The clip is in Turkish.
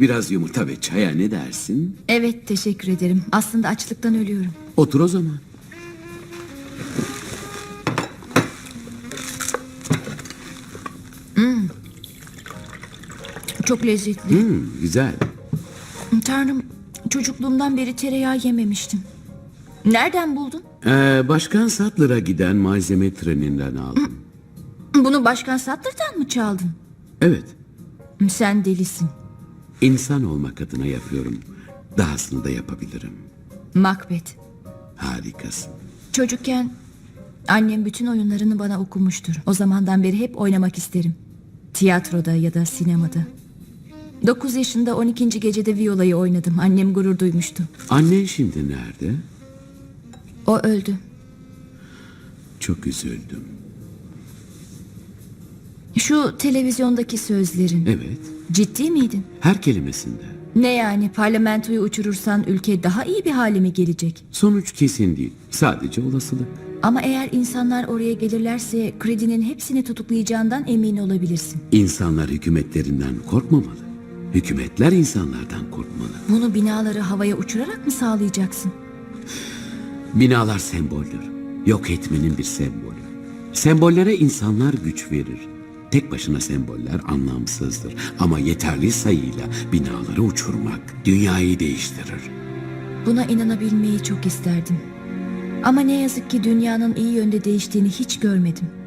Biraz yumurta ve çaya ne dersin? Evet teşekkür ederim. Aslında açlıktan ölüyorum. Otur o zaman. Çok lezzetli. Hmm, güzel. Tanrım çocukluğumdan beri tereyağı yememiştim. Nereden buldun? Ee, Başkan Sattler'a giden malzeme treninden aldım. Bunu Başkan Sattır'dan mı çaldın? Evet, Sen delisin. İnsan olmak adına yapıyorum. Dahasını da yapabilirim. Macbeth. Harikasın. Çocukken annem bütün oyunlarını bana okumuştur. O zamandan beri hep oynamak isterim. Tiyatroda ya da sinemada. 9 yaşında 12. gecede viyolayı oynadım. Annem gurur duymuştu. Annen şimdi nerede? O öldü. Çok üzüldüm. Şu televizyondaki sözlerin Evet, ciddi miydin? her kelimesinde. Ne yani parlamentoyu uçurursan ülke daha iyi bir hale mi gelecek? Sonuç kesin değil, sadece olasılık. Ama eğer insanlar oraya gelirlerse kredinin hepsini tutuklayacağından emin olabilirsin. İnsanlar hükümetlerinden korkmamalı. Hükümetler insanlardan korkmalı. Bunu binaları havaya uçurarak mı sağlayacaksın? Binalar semboldür. Yok etmenin bir sembolü. Sembollere insanlar güç verir. Tek başına semboller anlamsızdır. Ama yeterli sayıyla binaları uçurmak dünyayı değiştirir. Buna inanabilmeyi çok isterdim. Ama ne yazık ki dünyanın iyi yönde değiştiğini hiç görmedim.